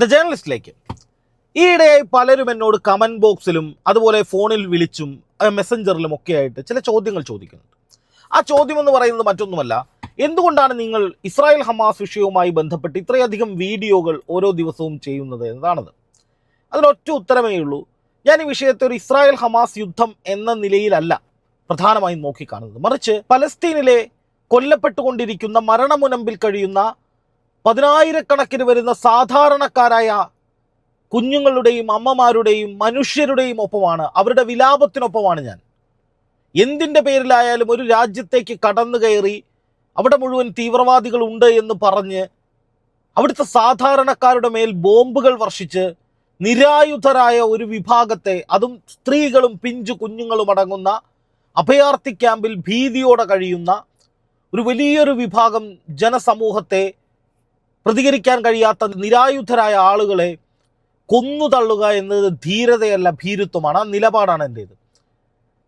The ജേർണലിസ്റ്റിലേക്ക് ഈയിടെയായി പലരും എന്നോട് കമന്റ് ബോക്സിലും അതുപോലെ ഫോണിൽ വിളിച്ചും മെസ്സഞ്ചറിലും ഒക്കെ ആയിട്ട് ചില ചോദ്യങ്ങൾ ചോദിക്കുന്നുണ്ട്. ആ ചോദ്യം എന്ന് പറയുന്നത് മറ്റൊന്നുമല്ല എന്തുകൊണ്ടാണ് നിങ്ങൾ ഇസ്രായേൽ ഹമാസ് വിഷയവുമായി ബന്ധപ്പെട്ട് ഇത്രയധികം വീഡിയോകൾ ഓരോ ദിവസവും ചെയ്യുന്നത് എന്നതാണത്? അതിനൊറ്റ ഉത്തരമേ ഉള്ളൂ. ഞാൻ ഈ വിഷയത്തെ ഒരു ഇസ്രായേൽ ഹമാസ് യുദ്ധം എന്ന നിലയിലല്ല പ്രധാനമായും നോക്കിക്കാണുന്നത്. മറിച്ച് പലസ്തീനിലെ കൊല്ലപ്പെട്ടുകൊണ്ടിരിക്കുന്ന മരണമുനമ്പിൽ കഴിയുന്ന പതിനായിരക്കണക്കിന് വരുന്ന സാധാരണക്കാരായ കുഞ്ഞുങ്ങളുടെയും അമ്മമാരുടെയും മനുഷ്യരുടെയും ഒപ്പമാണ്. അവരുടെ വിലാപത്തിനൊപ്പമാണ് ഞാൻ. എന്തിന്റെ പേരിലായാലും ഒരു രാജ്യത്തേക്ക് കടന്നു കയറി അവിടെ മുഴുവൻ തീവ്രവാദികൾ ഉണ്ട് എന്ന് പറഞ്ഞ് അവിടുത്തെ സാധാരണക്കാരുടെ മേൽ ബോംബുകൾ വർഷിച്ച് നിരായുധരായ ഒരു വിഭാഗത്തെ അതും സ്ത്രീകളും പിഞ്ചു കുഞ്ഞുങ്ങളും അടങ്ങുന്ന അഭയാർത്ഥി ക്യാമ്പിൽ ഭീതിയോടെ കഴിയുന്ന ഒരു വലിയൊരു വിഭാഗം ജനസമൂഹത്തെ പ്രതികരിക്കാൻ കഴിയാത്ത നിരായുധരായ ആളുകളെ കൊന്നു തള്ളുക എന്നത് ധീരതയല്ല ഭീരുത്വമാണ്. ആ നിലപാടാണ് എന്റേത്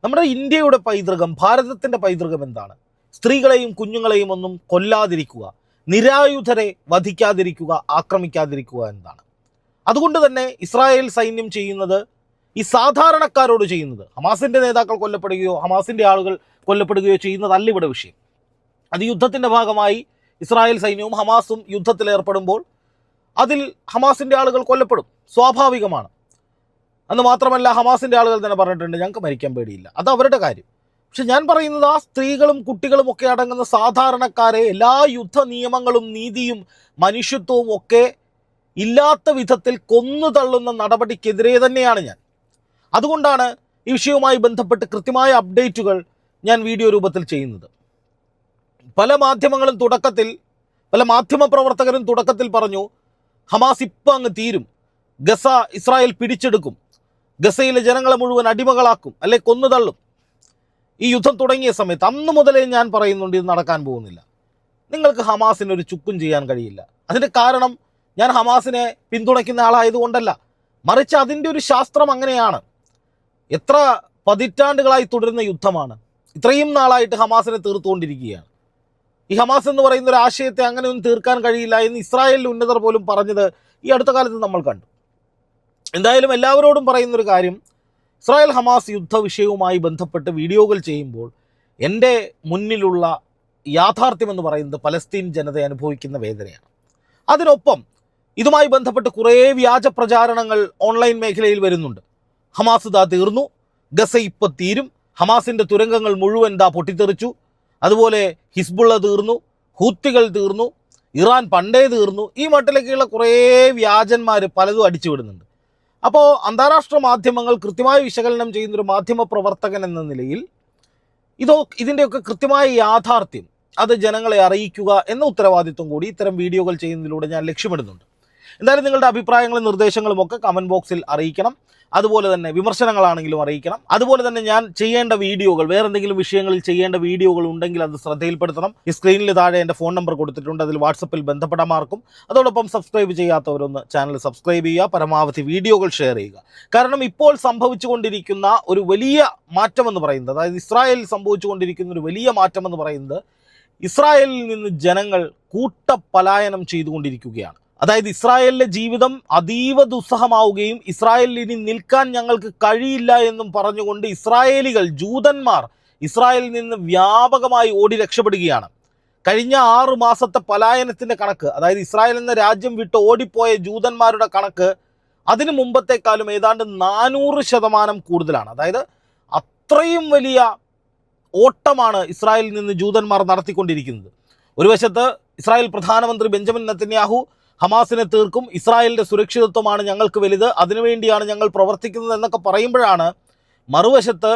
നമ്മുടെ ഇന്ത്യയുടെ പൈതൃകം ഭാരതത്തിന്റെ പൈതൃകം എന്താണ്? സ്ത്രീകളെയും കുഞ്ഞുങ്ങളെയും ഒന്നും കൊല്ലാതിരിക്കുക നിരായുധരെ വധിക്കാതിരിക്കുക ആക്രമിക്കാതിരിക്കുക എന്നതാണ്. അതുകൊണ്ട് തന്നെ ഇസ്രായേൽ സൈന്യം ചെയ്യുന്നത് ഈ സാധാരണക്കാരോട് ചെയ്യുന്നത് ഹമാസിന്റെ നേതാക്കൾ കൊല്ലപ്പെടുകയോ ഹമാസിന്റെ ആളുകൾ കൊല്ലപ്പെടുകയോ ചെയ്യുന്നതല്ല ഇവിടെ വിഷയം. അത് യുദ്ധത്തിന്റെ ഭാഗമായി ഇസ്രായേൽ സൈന്യവും ഹമാസും യുദ്ധത്തിൽ ഏർപ്പെടുമ്പോൾ അതിൽ ഹമാസിന്റെ ആളുകൾ കൊല്ലപ്പെടും. സ്വാഭാവികമാണ്. അന്ന് മാത്രമല്ല ഹമാസിന്റെ ആളുകൾ തന്നെ പറഞ്ഞിട്ടുണ്ട് ഞങ്ങൾക്ക് മരിക്കാൻ പേടിയില്ല. അത് അവരുടെ കാര്യം. പക്ഷെ ഞാൻ പറയുന്നത് ആ സ്ത്രീകളും കുട്ടികളും ഒക്കെ അടങ്ങുന്ന സാധാരണക്കാരെ എല്ലാ യുദ്ധ നിയമങ്ങളും നീതിയും മനുഷ്യത്വവും ഒക്കെ ഇല്ലാത്ത വിധത്തിൽ കൊന്നു തള്ളുന്ന നടപടിക്കെതിരെ തന്നെയാണ് ഞാൻ. അതുകൊണ്ടാണ് ഈ വിഷയവുമായി ബന്ധപ്പെട്ട് കൃത്യമായ അപ്ഡേറ്റുകൾ ഞാൻ വീഡിയോ രൂപത്തിൽ ചെയ്യുന്നത്. പല മാധ്യമങ്ങളും തുടക്കത്തിൽ പല മാധ്യമ പ്രവർത്തകരും തുടക്കത്തിൽ പറഞ്ഞു ഹമാസ് ഇപ്പം അങ്ങ് തീരും. ഗസ ഇസ്രായേൽ പിടിച്ചെടുക്കും. ഗസയിലെ ജനങ്ങളെ മുഴുവൻ അടിമകളാക്കും അല്ലെ കൊന്നു തള്ളും ഈ യുദ്ധം തുടങ്ങിയ സമയത്ത് അന്ന് മുതലേ ഞാൻ പറയുന്നുണ്ട് ഇത് നടക്കാൻ പോകുന്നില്ല. നിങ്ങൾക്ക് ഹമാസിന് ഒരു ചുക്കും ചെയ്യാൻ കഴിയില്ല. അതിന്റെ കാരണം ഞാൻ ഹമാസിനെ പിന്തുണയ്ക്കുന്ന ആളായതുകൊണ്ടല്ല. മറിച്ച് അതിന്റെ ഒരു ശാസ്ത്രം അങ്ങനെയാണ്. എത്ര പതിറ്റാണ്ടുകളായി തുടരുന്ന യുദ്ധമാണ്. ഇത്രയും നാളായിട്ട് ഹമാസിനെ തീർത്തുകൊണ്ടിരിക്കുകയാണ്. ഈ ഹമാസ് എന്ന് പറയുന്ന ഒരു ആശയത്തെ അങ്ങനെ ഒന്നും തീർക്കാൻ കഴിയില്ല എന്ന് ഇസ്രായേലിലെ ഉന്നതർ പോലും പറഞ്ഞത് ഈ അടുത്ത കാലത്ത് നമ്മൾ കണ്ടു. എന്തായാലും എല്ലാവരോടും പറയുന്നൊരു കാര്യം ഇസ്രായേൽ ഹമാസ് യുദ്ധ വിഷയവുമായി ബന്ധപ്പെട്ട് വീഡിയോകൾ ചെയ്യുമ്പോൾ എന്റെ മുന്നിലുള്ള യാഥാർത്ഥ്യം എന്ന് പറയുന്നത് പലസ്തീൻ ജനത അനുഭവിക്കുന്ന വേദനയാണ്. അതിനൊപ്പം ഇതുമായി ബന്ധപ്പെട്ട് കുറേ വ്യാജ പ്രചാരണങ്ങൾ ഓൺലൈൻ മേഖലയിൽ വരുന്നുണ്ട്. ഹമാസ് ദാ തീർന്നു ഗസ ഇപ്പം തീരും ഹമാസിന്റെ തുരങ്കങ്ങൾ മുഴുവൻ ദാ പൊട്ടിത്തെറിച്ചു അതുപോലെ ഹിസ്ബുള്ള തീർന്നു ഹൂത്തികൾ തീർന്നു ഇറാൻ പണ്ടേ തീർന്നു ഈ മട്ടിലേക്കുള്ള കുറേ വ്യാജന്മാർ പലതും അടിച്ചു വിടുന്നുണ്ട്. അപ്പോൾ അന്താരാഷ്ട്ര മാധ്യമങ്ങൾ കൃത്യമായി വിശകലനം ചെയ്യുന്നൊരു മാധ്യമ പ്രവർത്തകൻ എന്ന നിലയിൽ ഇതോ ഇതിന്റെയൊക്കെ കൃത്യമായ യാഥാർത്ഥ്യം അത് ജനങ്ങളെ അറിയിക്കുക എന്ന ഉത്തരവാദിത്വം കൂടി ഇത്തരം വീഡിയോകൾ ചെയ്യുന്നതിലൂടെ ഞാൻ ലക്ഷ്യമിടുന്നുണ്ട്. എന്തായാലും നിങ്ങളുടെ അഭിപ്രായങ്ങളും നിർദ്ദേശങ്ങളും ഒക്കെ കമന്റ് ബോക്സിൽ അറിയിക്കണം. അതുപോലെ തന്നെ വിമർശനങ്ങളാണെങ്കിലും അറിയിക്കണം. അതുപോലെ തന്നെ ഞാൻ ചെയ്യേണ്ട വീഡിയോകൾ വേറെ എന്തെങ്കിലും വിഷയങ്ങളിൽ ചെയ്യേണ്ട വീഡിയോകൾ ഉണ്ടെങ്കിൽ അത് ശ്രദ്ധയിൽപ്പെടുത്തണം. ഈ സ്ക്രീനിൽ താഴെ എന്റെ ഫോൺ നമ്പർ കൊടുത്തിട്ടുണ്ട്. അതിൽ വാട്സപ്പിൽ ബന്ധപ്പെടാമാർക്കും അതോടൊപ്പം സബ്സ്ക്രൈബ് ചെയ്യാത്തവരൊന്ന് ചാനൽ സബ്സ്ക്രൈബ് ചെയ്യുക. പരമാവധി വീഡിയോകൾ ഷെയർ ചെയ്യുക. കാരണം ഇപ്പോൾ സംഭവിച്ചുകൊണ്ടിരിക്കുന്ന ഒരു വലിയ മാറ്റം എന്ന് പറയുന്നത് അതായത് ഇസ്രായേലിൽ സംഭവിച്ചുകൊണ്ടിരിക്കുന്ന ഒരു വലിയ മാറ്റം എന്ന് പറയുന്നത് ഇസ്രായേലിൽ നിന്ന് ജനങ്ങൾ കൂട്ടപലായനം ചെയ്തുകൊണ്ടിരിക്കുകയാണ്. അതായത് ഇസ്രായേലിലെ ജീവിതം അതീവ ദുസ്സഹമാവുകയും ഇസ്രായേലിൽ ഇനി നിൽക്കാൻ ഞങ്ങൾക്ക് കഴിയില്ല എന്നും പറഞ്ഞുകൊണ്ട് ഇസ്രായേലികൾ ജൂതന്മാർ ഇസ്രായേലിൽ നിന്ന് വ്യാപകമായി ഓടി രക്ഷപ്പെടുകയാണ്. കഴിഞ്ഞ ആറു മാസത്തെ പലായനത്തിന്റെ കണക്ക് അതായത് ഇസ്രായേൽ എന്ന രാജ്യം വിട്ട് ഓടിപ്പോയ ജൂതന്മാരുടെ കണക്ക് അതിനു മുമ്പത്തെക്കാളും ഏതാണ്ട് നാനൂറ് ശതമാനം കൂടുതലാണ്. അതായത് അത്രയും വലിയ ഓട്ടമാണ് ഇസ്രായേലിൽ നിന്ന് ജൂതന്മാർ നടത്തിക്കൊണ്ടിരിക്കുന്നത്. ഒരു വശത്ത് ഇസ്രായേൽ പ്രധാനമന്ത്രി ബെഞ്ചമിൻ നെത്തന്യാഹു ഹമാസിനെ തീർക്കും ഇസ്രായേലിന്റെ സുരക്ഷിതത്വമാണ് ഞങ്ങൾക്ക് വലുത് അതിനുവേണ്ടിയാണ് ഞങ്ങൾ പ്രവർത്തിക്കുന്നത് എന്നൊക്കെ പറയുമ്പോഴാണ് മറുവശത്ത്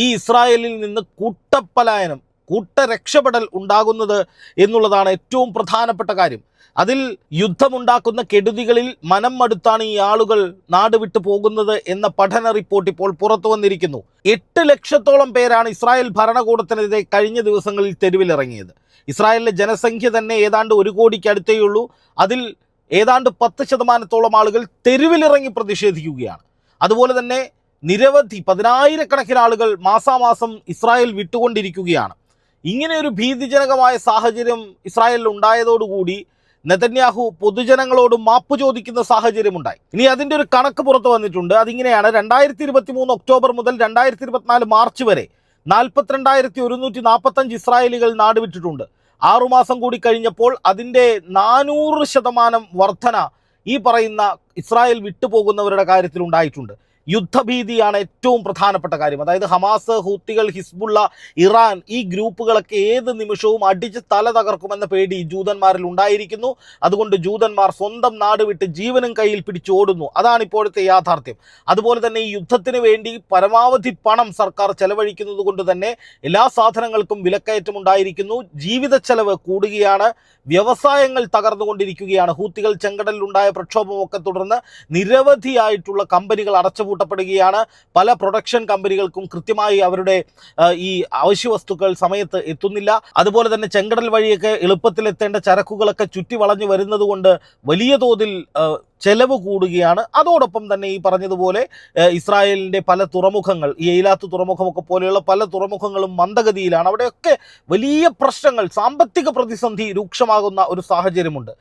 ഈ ഇസ്രായേലിൽ നിന്ന് കൂട്ടപ്പലായനം കൂട്ടരക്ഷപ്പെടൽ ഉണ്ടാകുന്നത് എന്നുള്ളതാണ് ഏറ്റവും പ്രധാനപ്പെട്ട കാര്യം. അതിൽ യുദ്ധമുണ്ടാക്കുന്ന കെടുതികളിൽ മനം മടുത്താണ് ഈ ആളുകൾ നാട് വിട്ടു പോകുന്നത് എന്ന പഠന റിപ്പോർട്ട് ഇപ്പോൾ പുറത്തു വന്നിരിക്കുന്നു. എട്ട് ലക്ഷത്തോളം പേരാണ് ഇസ്രായേൽ ഭരണകൂടത്തിനെതിരെ കഴിഞ്ഞ ദിവസങ്ങളിൽ തെരുവിലിറങ്ങിയത്. ഇസ്രായേലിലെ ജനസംഖ്യ തന്നെ ഏതാണ്ട് ഒരു അടുത്തേയുള്ളൂ. അതിൽ ഏതാണ്ട് പത്ത് ശതമാനത്തോളം ആളുകൾ തെരുവിലിറങ്ങി പ്രതിഷേധിക്കുകയാണ്. അതുപോലെ തന്നെ നിരവധി പതിനായിരക്കണക്കിന് ആളുകൾ മാസാമാസം ഇസ്രായേൽ വിട്ടുകൊണ്ടിരിക്കുകയാണ്. ഇങ്ങനെ ഒരു ഭീതിജനകമായ സാഹചര്യം ഇസ്രായേലിൽ ഉണ്ടായതോടുകൂടി നെതന്യാഹു പൊതുജനങ്ങളോട് മാപ്പ് ചോദിക്കുന്ന സാഹചര്യമുണ്ടായി ഇനി അതിന്റെ ഒരു കണക്ക് പുറത്തു വന്നിട്ടുണ്ട്. അതിങ്ങനെയാണ് രണ്ടായിരത്തി ഇരുപത്തി മൂന്ന് ഒക്ടോബർ മുതൽ രണ്ടായിരത്തി ഇരുപത്തിനാല് മാർച്ച് വരെ നാൽപ്പത്തിരണ്ടായിരത്തി ഒരുന്നൂറ്റി നാൽപ്പത്തഞ്ച് ഇസ്രായേലികൾ നാടുവിട്ടിട്ടുണ്ട് ആറുമാസം കൂടി കഴിഞ്ഞപ്പോൾ അതിന്റെ നാനൂറ് ശതമാനം വർധന ഈ പറയുന്ന ഇസ്രായേൽ വിട്ടുപോകുന്നവരുടെ കാര്യത്തിൽ ഉണ്ടായിട്ടുണ്ട് യുദ്ധഭീതിയാണ് ഏറ്റവും പ്രധാനപ്പെട്ട കാര്യം. അതായത് ഹമാസ് ഹൂത്തികൾ ഹിസ്ബുള്ള ഇറാൻ ഈ ഗ്രൂപ്പുകളൊക്കെ ഏത് നിമിഷവും അടിച്ച് തല തകർക്കുമെന്ന പേടി ജൂതന്മാരിൽ ഉണ്ടായിരിക്കുന്നു. അതുകൊണ്ട് ജൂതന്മാർ സ്വന്തം നാട് വിട്ട് ജീവനും കയ്യിൽ പിടിച്ചോടുന്നു അതാണ് ഇപ്പോഴത്തെ യാഥാർത്ഥ്യം. അതുപോലെ തന്നെ ഈ യുദ്ധത്തിന് വേണ്ടി പരമാവധി പണം സർക്കാർ ചെലവഴിക്കുന്നത് കൊണ്ട് തന്നെ എല്ലാ സാധനങ്ങൾക്കും വിലക്കയറ്റം ഉണ്ടായിരിക്കുന്നു. ജീവിത ചെലവ് കൂടുകയാണ്. വ്യവസായങ്ങൾ തകർന്നുകൊണ്ടിരിക്കുകയാണ്. ഹൂത്തികൾ ചെങ്കടലിലുണ്ടായ പ്രക്ഷോഭമൊക്കെ തുടർന്ന് നിരവധിയായിട്ടുള്ള കമ്പനികൾ അടച്ചുപൂട്ടപ്പെടുകയാണ് പല പ്രൊഡക്ഷൻ കമ്പനികൾക്കും കൃത്യമായി അവരുടെ ഈ അവശ്യ വസ്തുക്കൾ സമയത്ത് എത്തുന്നില്ല. അതുപോലെ തന്നെ ചെങ്കടൽ വഴിയൊക്കെ എളുപ്പത്തിൽ എത്തേണ്ട ചരക്കുകളൊക്കെ ചുറ്റി വളഞ്ഞു വരുന്നത് കൊണ്ട് വലിയ തോതിൽ ചെലവ് കൂടുകയാണ്. അതോടൊപ്പം തന്നെ ഈ പറഞ്ഞതുപോലെ ഇസ്രായേലിന്റെ പല തുറമുഖങ്ങൾ ഈ എയിലാത്ത് തുറമുഖമൊക്കെ പോലെയുള്ള പല തുറമുഖങ്ങളും മന്ദഗതിയിലാണ്. അവിടെയൊക്കെ വലിയ പ്രശ്നങ്ങൾ സാമ്പത്തിക പ്രതിസന്ധി രൂക്ഷമാകുന്ന ഒരു സാഹചര്യമുണ്ട്.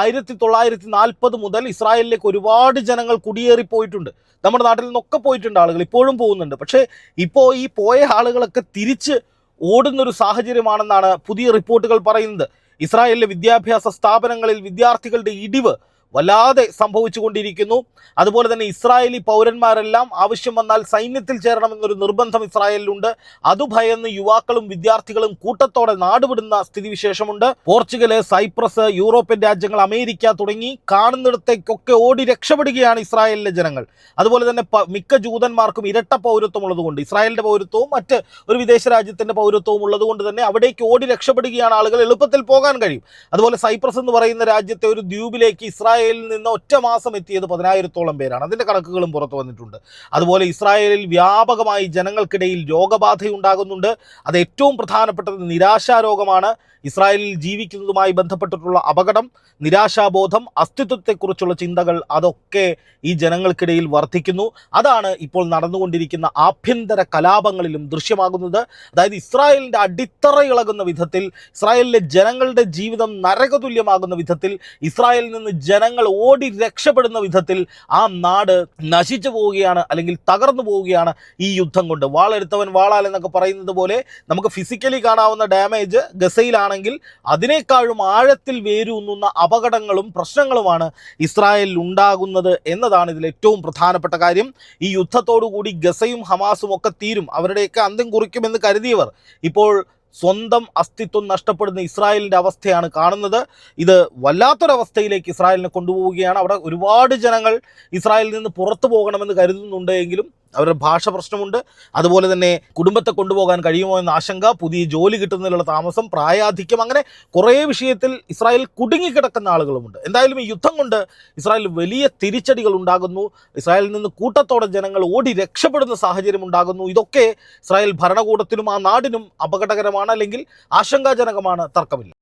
ആയിരത്തി തൊള്ളായിരത്തി നാൽപ്പത് മുതൽ ഇസ്രായേലിലേക്ക് ഒരുപാട് ജനങ്ങൾ കുടിയേറിപ്പോയിട്ടുണ്ട് നമ്മുടെ നാട്ടിൽ നിന്നൊക്കെ പോയിട്ടുണ്ട് ആളുകൾ ഇപ്പോഴും പോകുന്നുണ്ട്. പക്ഷേ ഇപ്പോൾ ഈ പോയ ആളുകളൊക്കെ തിരിച്ച് ഓടുന്നൊരു സാഹചര്യമാണെന്നാണ് പുതിയ റിപ്പോർട്ടുകൾ പറയുന്നത്. ഇസ്രായേലിലെ വിദ്യാഭ്യാസ സ്ഥാപനങ്ങളിൽ വിദ്യാർത്ഥികളുടെ ഇടിവ് വല്ലാതെ സംഭവിച്ചുകൊണ്ടിരിക്കുന്നു. അതുപോലെ തന്നെ ഇസ്രായേലി പൗരന്മാരെല്ലാം ആവശ്യം വന്നാൽ സൈന്യത്തിൽ ചേരണമെന്നൊരു നിർബന്ധം ഇസ്രായേലിലുണ്ട്. അത് ഭയന്ന് യുവാക്കളും വിദ്യാർത്ഥികളും കൂട്ടത്തോടെ നാടുവിടുന്ന സ്ഥിതിവിശേഷമുണ്ട്. പോർച്ചുഗൽ സൈപ്രസ് യൂറോപ്യൻ രാജ്യങ്ങൾ അമേരിക്ക തുടങ്ങി കാണുന്നിടത്തേക്കൊക്കെ ഓടി രക്ഷപ്പെടുകയാണ് ഇസ്രായേലിലെ ജനങ്ങൾ. അതുപോലെ തന്നെ മിക്ക ജൂതന്മാർക്കും ഇരട്ട പൗരത്വം ഉള്ളതുകൊണ്ട് ഇസ്രായേലിന്റെ പൗരത്വവും മറ്റ് ഒരു വിദേശ രാജ്യത്തിന്റെ പൗരത്വവും ഉള്ളതുകൊണ്ട് തന്നെ അവിടേക്ക് ഓടി രക്ഷപ്പെടുകയാണ് ആളുകൾ എളുപ്പത്തിൽ പോകാൻ കഴിയും. അതുപോലെ സൈപ്രസ് എന്ന് പറയുന്ന രാജ്യത്തെ ഒരു ദ്വീപിലേക്ക് ഇസ്രായേലിൽ നിന്ന് ഒറ്റ മാസം എത്തിയത് പതിനായിരത്തോളം പേരാണ്. അതിന്റെ കണക്കുകളും പുറത്തു വന്നിട്ടുണ്ട്. അതുപോലെ ഇസ്രായേലിൽ വ്യാപകമായി ജനങ്ങൾക്കിടയിൽ രോഗബാധയുണ്ടാകുന്നുണ്ട്. അത് ഏറ്റവും പ്രധാനപ്പെട്ടത് നിരാശാരോഗമാണ് ഇസ്രായേലിൽ ജീവിക്കുന്നതുമായി ബന്ധപ്പെട്ടിട്ടുള്ള അപകടം നിരാശാബോധം അസ്തിത്വത്തെക്കുറിച്ചുള്ള ചിന്തകൾ അതൊക്കെ ഈ ജനങ്ങൾക്കിടയിൽ വർദ്ധിക്കുന്നു. അതാണ് ഇപ്പോൾ നടന്നുകൊണ്ടിരിക്കുന്ന ആഭ്യന്തര കലാപങ്ങളിലും ദൃശ്യമാകുന്നത്. അതായത് ഇസ്രായേലിന്റെ അടിത്തറ ഇളകുന്ന വിധത്തിൽ ഇസ്രായേലിലെ ജനങ്ങളുടെ ജീവിതം നരകതുല്യമാകുന്ന വിധത്തിൽ ഇസ്രായേലിൽ നിന്ന് ജനങ്ങൾ ഓടി രക്ഷപ്പെടുന്ന വിധത്തിൽ ആ നാട് നശിച്ചു പോവുകയാണ് അല്ലെങ്കിൽ തകർന്നു പോവുകയാണ് ഈ യുദ്ധം കൊണ്ട്. വാളെടുത്തവൻ വാളാൽ എന്നൊക്കെ പറയുന്നത് പോലെ നമുക്ക് ഫിസിക്കലി കാണാവുന്ന ഡാമേജ് ഗസയിലാണെങ്കിൽ അതിനേക്കാളും ആഴത്തിൽ വേരൂന്നുന്ന അപകടങ്ങളും പ്രശ്നങ്ങളുമാണ് ഇസ്രായേലിൽ ഉണ്ടാകുന്നത് എന്നതാണ് ഇതിൽ ഏറ്റവും പ്രധാനപ്പെട്ട കാര്യം. ഈ യുദ്ധത്തോടുകൂടി ഗസയും ഹമാസും ഒക്കെ തീരും. അവരുടെയൊക്കെ അന്ത്യം കുറിക്കുമെന്ന് കരുതിയവർ. ഇപ്പോൾ സ്വന്തം അസ്തിത്വം നഷ്ടപ്പെടുന്ന ഇസ്രായേലിന്റെ അവസ്ഥയാണ് കാണുന്നത്. ഇത് വല്ലാത്തൊരവസ്ഥയിലേക്ക് ഇസ്രായേലിനെ കൊണ്ടുപോവുകയാണ്. അവിടെ ഒരുപാട് ജനങ്ങൾ ഇസ്രായേലിൽ നിന്ന് പുറത്തു പോകണമെന്ന് കരുതുന്നുണ്ട് എങ്കിലും അവരുടെ ഭാഷ പ്രശ്നമുണ്ട്. അതുപോലെ തന്നെ കുടുംബത്തെ കൊണ്ടുപോകാൻ കഴിയുമോ എന്ന ആശങ്ക പുതിയ ജോലി കിട്ടുന്നതിലുള്ള താമസം പ്രായാധിക്യം അങ്ങനെ കുറേ വിഷയത്തിൽ ഇസ്രായേൽ കുടുങ്ങിക്കിടക്കുന്ന ആളുകളുമുണ്ട്. എന്തായാലും ഈ യുദ്ധം കൊണ്ട് ഇസ്രായേൽ വലിയ തിരിച്ചടികൾ ഉണ്ടാകുന്നു. ഇസ്രായേലിൽ നിന്ന് കൂട്ടത്തോടെ ജനങ്ങൾ ഓടി രക്ഷപ്പെടുന്ന സാഹചര്യം ഉണ്ടാകുന്നു. ഇതൊക്കെ ഇസ്രായേൽ ഭരണകൂടത്തിനും ആ നാടിനും അപകടകരമാണ് അല്ലെങ്കിൽ ആശങ്കാജനകമാണ്. തർക്കമില്ല.